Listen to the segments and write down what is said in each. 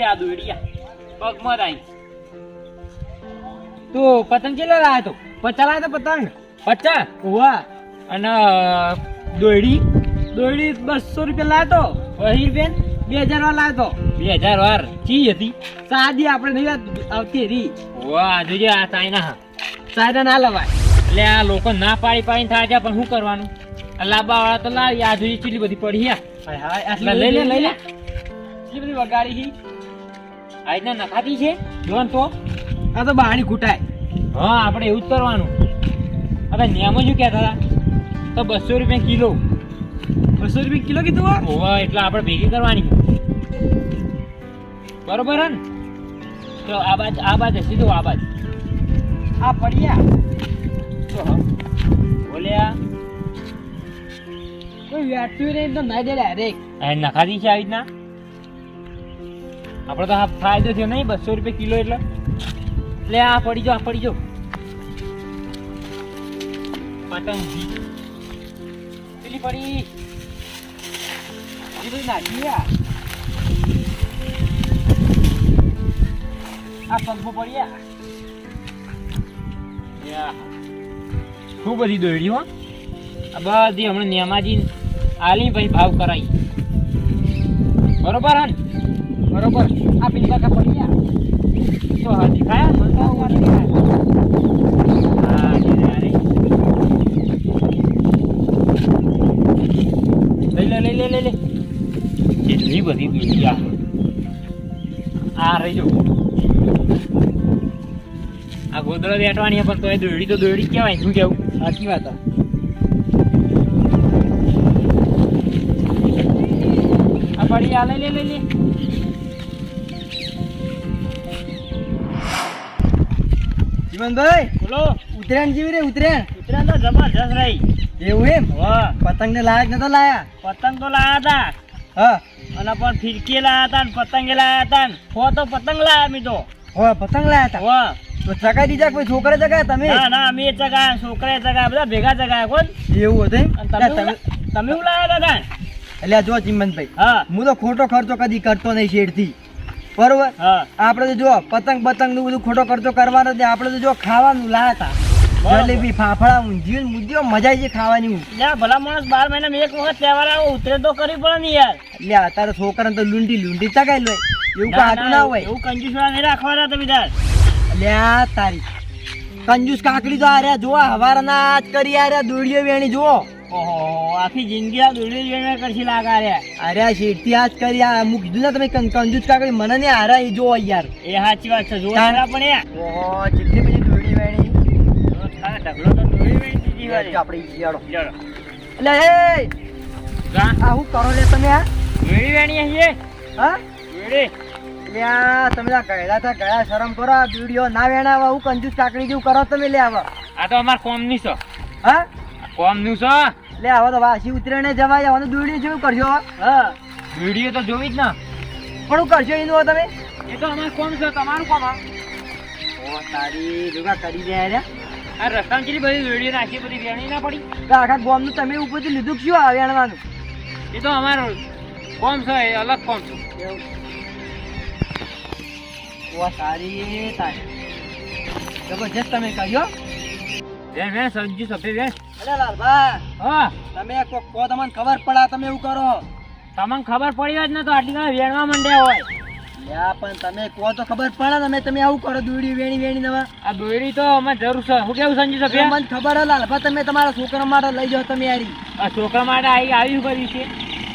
લે આ દોડ્યા પગમાં રાઈ તો પતંગ કેટલા લાયા તો? પચાસ લાયા તો પતંગ. પચાસ? વાહ. અને દોયડી? દોયડી બસો રૂપિયા લાયા તો? અહી બે હજાર વાર લાવ્યો બે હજાર વાર. ચી હતી? સાદી આપણે નહીં આવતી હતી વાહ જોજે આ ચાઇના સાયના ના લવાય. એટલે આ લોકો ના પાડી પાડીને થાય છે પણ શું કરવાનું? લાંબા વાળા તો લાવી આ જોઈએ ચીલી બધી પડી હા લઈ લે લઈ લે ચીલી બધી વગાડી આજના નખાતી છે? જોન તો? આ તો બહારની ખૂટાય હા આપણે એવું જ કરવાનું. હવે નિયમો શું કહેતા હતા? તો બસો રૂપિયા કિલો. બસો રૂપિયા કિલો કીધું હોવા એટલે આપણે ભેગી કરવાની. બરોબર ને? તો આ બાજ આ બાજ સીધું આ બાજ. આ પડ્યા તો બોલ્યા. કોઈ વ્યાટ્યું નહીં તો ના દે ડાયરેક્ટ નખાતી છે આવી રીતના? આપણે તો આ ફાયદો થયો નહીં, બસો રૂપિયા કિલો એટલે. એટલે આ પડી જો આ પડી જો પતંગ. પેલી પડી? પેલી નાખી આ. પંખો પડ્યા ખૂબ બધી દોડી હો? આ બધી હમણાં નેમાજી આલી ભાઈ ભાવ કરાઈ. બરોબર હા ને? બરોબર? આ પેલી કાકા પડી ગયા? તો હા દેખાયા તો આવું દેખાયા. લઈ લે લઈ લે લે. કેટલી બધી દોડી આ આ રહી જો. આ ગોદડો બેઠવાની પણ એ દોડી તો દોડી કહેવાય. શું કેવું? સાચી વાત આ પડી આ લઈ લે લઈ લે. જીવનભાઈ બોલો. ઉત્તરાયણ જેવી રે ઉત્તરાયણ ઉતરાયણ તો જબરજસ્ત રહી. એવું એમ? વાહ પતંગ ને લાયક નતો લાયા? પતંગ તો લાયા હતા હા. અને પણ ફિરકી લાયા હતા ને પતંગે લાયા હતા ને. હો તો પતંગ લાયા મી તો હો પતંગ લાયા હતા વાહ તો ચગાઈ દીધા કોઈ છોકરા ચગાયા તમે? ના ના અમે ચગાયા છોકરા ચગાયા બધા ભેગા ચગાયા કોણ? એવું હતું તમે તમે હું લાયા હતા એટલે જો ચિમનભાઈ હા. હું તો ખોટો ખર્ચો કદી કરતો નહીં શેડથી બરોબર? આપણે તો જો પતંગ પતંગનું બધું ખોટો ખર્ચો કરવાનો જ આપણે તો જો ખાવાનું લાયા હતા. જલેબી ફાફડા ઊંધિયું મુદ્દીઓ મજા આવી છે ખાવાની હું ભલા માણસ બાર મહિનામાં એક વખત તહેવાર આવો ઉતરે તો કરવી પડે ને યાર. એટલે અત્યારે છોકરાને તો લૂંટી લૂંટી ચગાઈ લો. એવું કાટું ના હોય. એવું કંજુસ નહીં રાખવાના તમે તાર લ્યા તારી. કંજૂસ કાકડી તો આ રહ્યા જોવા હવારના આજ કરી આ રહ્યા દોડીઓ વેણી જુઓ. ઓહો આખી જિંદગી આ દોડી જઈને કરશી લાગા રે અરે શેઠથી આજ કરી આ મુક કીધું ને તમે કં- કા કાકડી મને ને હારા એ જોવો યાર. એ સાચી વાત છે જો હારા પણ એ. ઓહો જેટલી બધી દોડી વેણી. ઢગલો તો દોડી વેચી દીધી વાળી. આપણે ઈયાડો જરો. એટલે એ. આ હું કરો લે તમે આ દોડી વેણી હશે. હા? દોડી. આ તમે આ ગયડા તા ગયા શરમ કરો આ દોડીઓ ના વેણા આવા હું કંજૂસ કાકડી જેવું કરો તમે લે આવા. આ તો અમાર કોમની છો. હા? કોમનું છે? લે આવો તો વાસી ઉતરેને જવાય આવા તો દોડીઓ જેવું કરજો હા. વીડિયો તો જોવી જ ના. પણ હું કરશો એનું તમે? એ તો અમારું કોમ છે તમારું કોમ ઓ તારી જોગા કરી દે રે આ રસ્તામાં કેટલી બધી વીડિયો નાખી બધી વેણી ના પડી. આખા ગોમનું તમે ઉપરથી લીધું શું આવે વેણવાનું? એ તો અમારો કોમ છે એ અલગ કોમ છે. ઓ તારી તારી. જબરજસ્ત તમે કર્યો? વે વે સબ્જી સભે વે અરે લાલભા હા. તમે કોક કો તમને ખબર પડા તમે એવું કરો. તમને ખબર પડી જ ને તો આટલી ઘણા વેણવા માંડ્યા હોય. યા પણ તમે કો તો ખબર પડે તમે તમે આવું કરો દોડી વેણી વેણી નવા. આ દોયડી તો અમે જરૂર છે. શું કેવું સંજુ સભે મને ખબર હે લાલભા તમે તમારા છોકરા માટે લઈ જાઓ તમે યારી આ છોકરા માટે આવી આવ્યું કર્યું છે.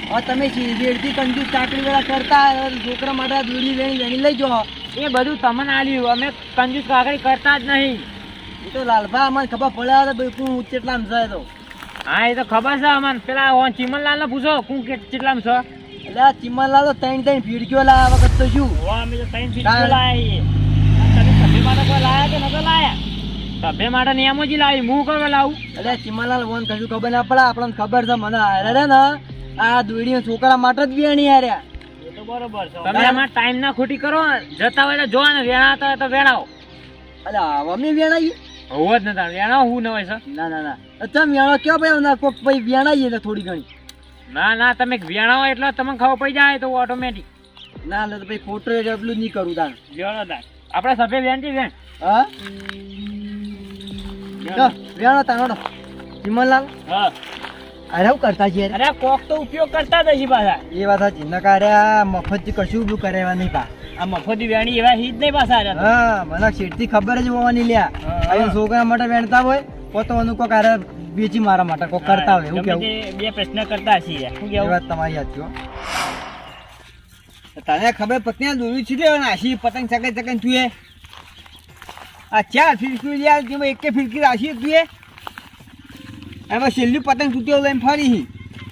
હવે તમે વેડથી કંજૂસ ચાકરી વેળા કરતા છોકરા માટે દોડી વેણી વેણી લઈ જાઓ. એ બધું તમને આલ્યું. અમે કંજૂસ કાકડી કરતા જ નહીં. એ તો લાલભા અમને ખબર પડે હું કેટલામ છે તો. હા એ તો ખબર છે અમને. પેલા ને પૂછો કું કે કેટલામ છે? એટલે ચિમનલાલ તો ત્રણ ત્રણ ફીડકીઓ લાવ્યા વખત તો શું? અમે તો ત્રણ. લાયા તમે સભ્ય માટે કોઈ લાયા કે નતો લાયા? સભ્ય માટે નિયમો જ લાવી. હું કરવા લાવું? એટલે ચિમનલાલ ફોન કશું ખબર ના પડે આપણને ખબર છે મને હારે રે ને આ દોડી છોકરા માટે જ વેણી હાર્યા બરોબર તમે આમાં ટાઈમ ના ખોટી કરો જતા હોય તો જો ને વેણાતા હોય તો વેણાવો. અલે મમ્મી મેં વેણાઈએ હોવો જ નતા. વેણાવો હું ન હોય સર. ના ના ના. તમે વેણો કયો ભાઈ? ના કોક ભાઈ વેણાઈએ ને થોડી ઘણી. ના ના તમે વેણાવો એટલે તમને ખબર પડી જાય તો ઓટોમેટિક ના લે તો ભાઈ ખોટું એટલે એટલું નહીં કરું લ્યો ને તાર આપણે સફેદ વેણથી વેણ હા? વેણો. તાણો ચિમનલાલ હા. અરે હું કરતા છીએ અરે કોક તો ઉપયોગ કરતા જ હશે પાછા. એ વાત સાચી. નકાર્યા મફતથી કશું બી કરાવવા નહીં પા. આ મફતી વેણી એવા હિત નહીં પાછા હા મને શેઠથી ખબર જ હોવાની લ્યા. હા. છોકરા માટે વેણતા હોય પોતાનું કોક આરે બેચી મારા માટે કોક કરતા હોય એવું કેવું? બે પ્રશ્ન કરતા છીએ શું કેવું? વાત તમારી યાદ છો તને ખબર પત્ની દોરી છે આશી પતંગ સકે સકે તું એ? આ ચાર ફિરકી લ્યા તેમાં એકે ફિરકી રાશી તું એ? એમાં છેલ્લી પતંગ તૂટ્યો લઈને ફરી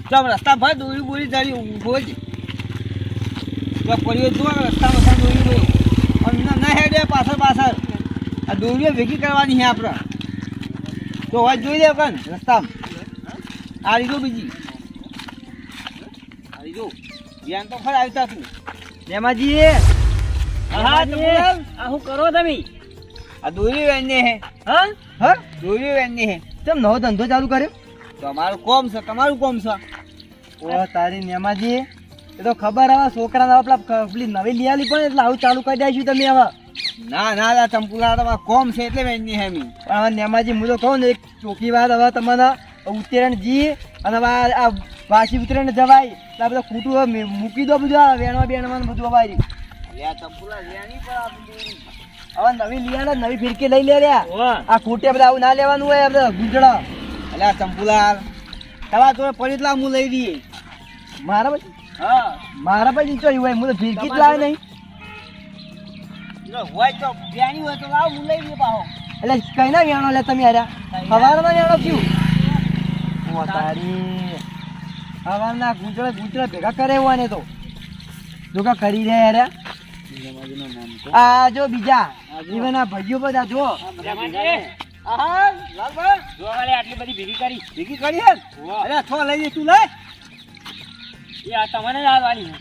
ચાલ રસ્તા ભર દોરી બોરી ચાલી ઊભો પડ્યો જો રસ્તા બધા દોરી બોરી અને ના- હેડે પાછળ પાછળ. આ દોરીઓ ભેગી કરવાની છે આપણે. તો વાત જોઈ લે કન રસ્તામાં. આ રીતો બીજી. આ રીતો ધ્યાન તો ખરા આવતા તું. રેમાજી હા, હા, આ શું કરો તમે? આ દોરી વેણને હે. હા? હા? દોરી વેણને હે. તમ નવો ધંધો ચાલુ કર્યો? તમારું કોમ છે તમારું કોમ છે. ઓ તારી નેમાજી. એ તો ખબર હવે છોકરાના પેલા આપણા પેલી નવી લીયાલી પણ એટલે આવું ચાલુ કરી દઈશું તમે હવે. ના ના ના ચંપુલા તમારા કોમ છે એટલે મેં હે હેમી. પણ હવે નેમાજી હું તો કહું ને એક ચોખ્ખી વાત હવે તમને. ઉત્તરાયણ જી અને હવે આ આ વાસી ઉત્તરાયણ જવાય. એટલે આ બધા ખૂટું હવે મૂકી દો બધું આ વેણવા બેણવાનું બધું અવાય હવે નવી લીયા નવી ફિરકી લઈ લે રહ્યા આ ખૂટે બધા આવું ના લેવાનું હોય આપણે ગુંજડા. આ ચંપુલાલ. તમારા તમે પડી હું લઈ દઈએ. મારા પછી? હા. મારા પછી ચોઈ હોય હું તો ફિરકી જ લાવે નહીં. હોય તો વ્યાણી હોય તો લાવ હું લઈ લઈએ પાહો એટલે કઈ ના વેણો લે તમે હાર્યા સવારના વેણો થયું ઓ તારી સવારના ગુંજળે ગુંજળે ભેગા કરે એવા ને તો. જો કા કરી રહ્યા હાર્યા આ જો બીજા. ભાઈઓ બધા જો. આટલી બધી ભેગી કરી. ભેગી કરી હે વાહ. અરે છો લઈ લે તું લઈ એ આ તમને જ આવવાની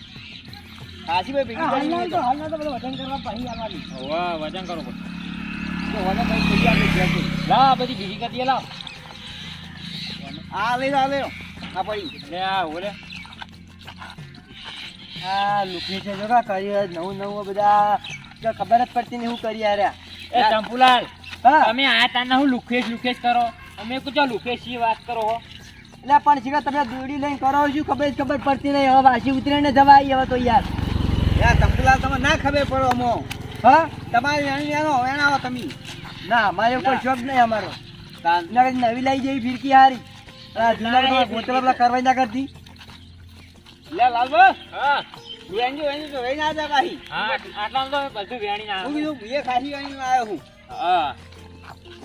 હાજી ભાઈ ભેગી હાલના તો. હાલના તો બધું વજન કરવા પછી આવવાની. વાહ વજન કરો બધું. તો વજન બધી ભેગી કરી લાવ. આ લઈ લો, આ લઈ લો. આ પડી લે આ ઓલે આ લુખી છે કરી નવું નવું બધા જો ખબર જ પડતી નહીં હું કરી હાર્યા એ ચંપુલાલ હા. તમે આ તાના હું લુખેશ લુખેશ કરો? અમે કુછો લુખેશની વાત કરો હો? એટલે પણ શીખા તમે દોડી લઈને કરો છો ખબર ખબર પડતી નહીં? હવે વાસી ઉતરીને જવાય હવે તો યાર. યાર તંબુલાલ તમે ના ખબર પડો અમો. હા? તમારે વેણી વેણો વેણાવો તમે. ના અમારે કોઈ શોખ નહીં અમારો. નવી લઈ જઈ ફિરકી હારી. બધા ગોતરા ના કરતી. લે લાલબા. હા. વેણજી વેણજી તો વેણી આજા કાહી. હા આટલામાં તો બધું વેણી ના હું કીધું એ ખાસી વેણી આવ્યો હું. હા.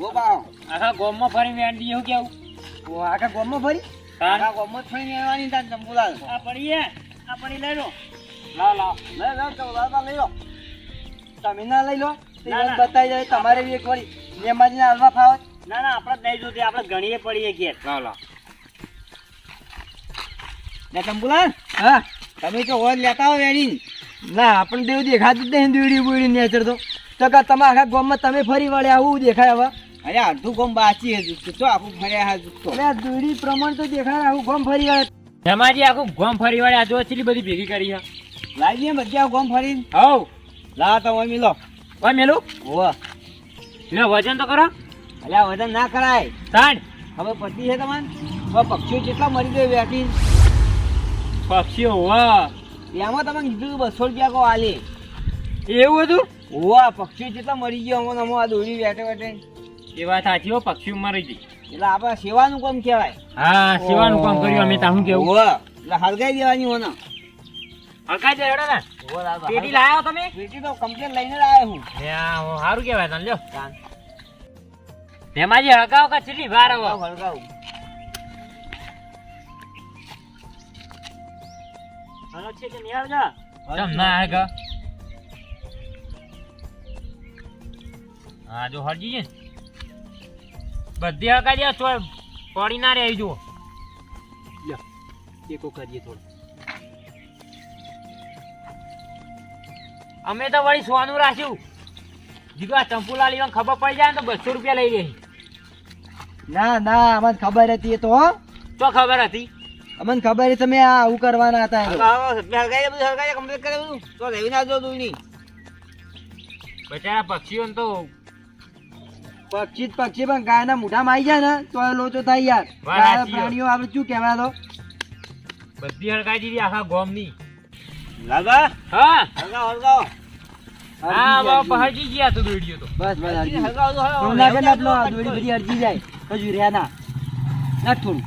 ઓ બાવ આખા ગોમમાં ફરી વેણ કેવું? આખા ગોમમાં ફરી? આખા ગોમમાં જ ફરી વેણવાની તાન તંબુલાલ આ પડી આ પડી લઈ લો. લાવ લાવ લે લે તો લાલબા લઈ લો. તમે ના લઈ લો બતાવી જાય તમારે બી એક વળી નેમાજી ના હાલવા ફાવત ના ના આપણે નહીં જોતી આપણે ઘણીએ પડીએ ઘેર. લાવ લાવ ને. તંબુલાલ હા. તમે તો હોજ લેતા હો વેડી ના. આપણને દેવ દેખાતું જ નહીં દીવડી બોડી નેચર તો. તો કે તમે આખા ગોમમાં તમે ફરી વળ્યા આવું દેખાય હવે? અરે અડધું ગમ બાચી હજુ. તો આખું ફર્યા હજુ અરે દૂરી પ્રમાણ તો દેખાય આખું ગમ ફરી વળે. જમાજી આખું ગોમ ફરી વળે આ જો કેટલી બધી ભેગી કરી હા લાવીએ બધી આ ગામ ફરી હવ. લા તો મમ્મી મિલો. ઓય મેલું? હોવા. લે વજન તો કરો. અરે વજન ના કરાય. તાણ હવે પતિ છે તમારે? હવે પક્ષીઓ કેટલા મરી ગયો વેટી પક્ષીઓ વાહ એમાં તમે કીધું બસો રૂપિયા કો આલે. એવું હતું? હોવા પક્ષીઓ કેટલા મરી ગયો અમો અમો આ દોરી વેટે વેટે એ વાત સાચી હો પક્ષીઓ મરી ગઈ. એટલે આપણે સેવાનું કામ કહેવાય. હા સેવાનું કામ કર્યું અમે તાહું કેવું? એટલે હલગાઈ દેવાની હોને હકાઈ દે હેડો ને. પેટી લાયો તમે? પેટી તો કમ્પ્લેટ લઈને આવ્યો હું. લે સારું કહેવાય તને લ્યો. તેમાજી હકાવ કા કેટલી વાર હવે હલગાવું હાલો છે કે નિહાળ જા તમ ના હકા હા જો હરજી છે. બધી હકા દે તો પડી ના રહી જુઓ ટેકો કરીએ થોડું અમે તો વળી સોનું રાખ્યું જીગા ચંપુલા લીવા ખબર પડી જાય ને તો બસો રૂપિયા લઈ લે ના ના અમને ખબર હતી એ તો હો તો ખબર હતી અમને ખબર હતી તમે આ આવું કરવાના હતા. હળગાવો, બધું, હળગાવી કમ્પ્લીટ કરે બધું. તો લેવી ના જો દૂધની. બચારા પક્ષીઓને તો પક્ષી પક્ષી પણ ગાયના મોઢામાં આવી જાય ને તો લોચો થાય યાર ગાય પ્રાણીઓ આપણે શું કહેવા તો બધી હળગાઈ દીધી આખા ગોમની લાલબા, હા હળગાવો, હળગાવો. હા બાબા પહાડી ગયા તું દોડ્યો તો બસ બસ હરજી જાય. તો હળગાવો. થોડું નાખે ને લેવું ના આપણો બધી અરજી જાય હજુ રહ્યા ના થોડું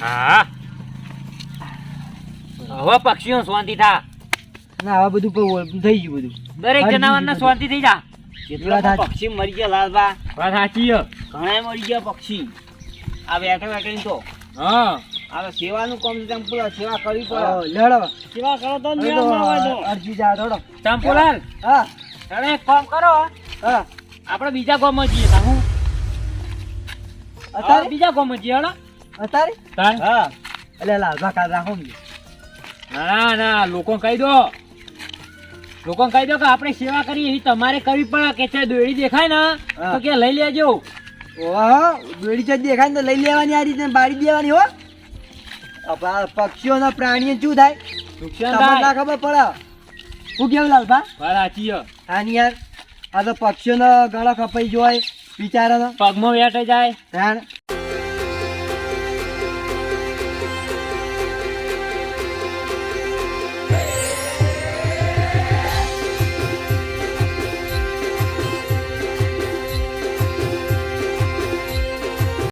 હા હવે પક્ષીઓ શાંતિ થા ના હવે બધું થઈ ગયું બધું દરેક જનાવરને. શાંતિ થઈ જા. કેટલા પક્ષી મરી ગયા લાલબા? વાત સાચી ઘણા મરી ગયા પક્ષી. આ બેઠે બેઠે તો. હા. આ સેવાનું કામ છે તેમ પૂરા સેવા કરવી પડે. લેવડો સેવા કરો તો હવે તો અરજી જા દોડો ચંપુલાલ હા. તમે એક કામ કરો હા. આપણે બીજા ગામમાં જઈએ તા હું. અત્યારે બીજા ગામમાં જઈએ હેડો. અત્યારે હા. એટલે લાલભા કા રાખો ના. ના લોકો કહી દો. લોકો કહી દો કે આપણે સેવા કરીએ એવી તમારે કરવી પડે કે છે દોડી દેખાય ને તો કે લઈ લેજો. ઓહો દોડી ચજ દેખાય ને તો લઈ લેવાની આ રીતે બાળી દેવાની હો. પક્ષીઓના પ્રાણીઓ શું થાય? નુકસાન તમને ના ખબર પડે? શું કેવું લાલભા સાચી હા. આની યાર. આ તો પક્ષીઓનો ગળો કપાઈ જોય બિચારાનો. પગમાં વેઠે જાય.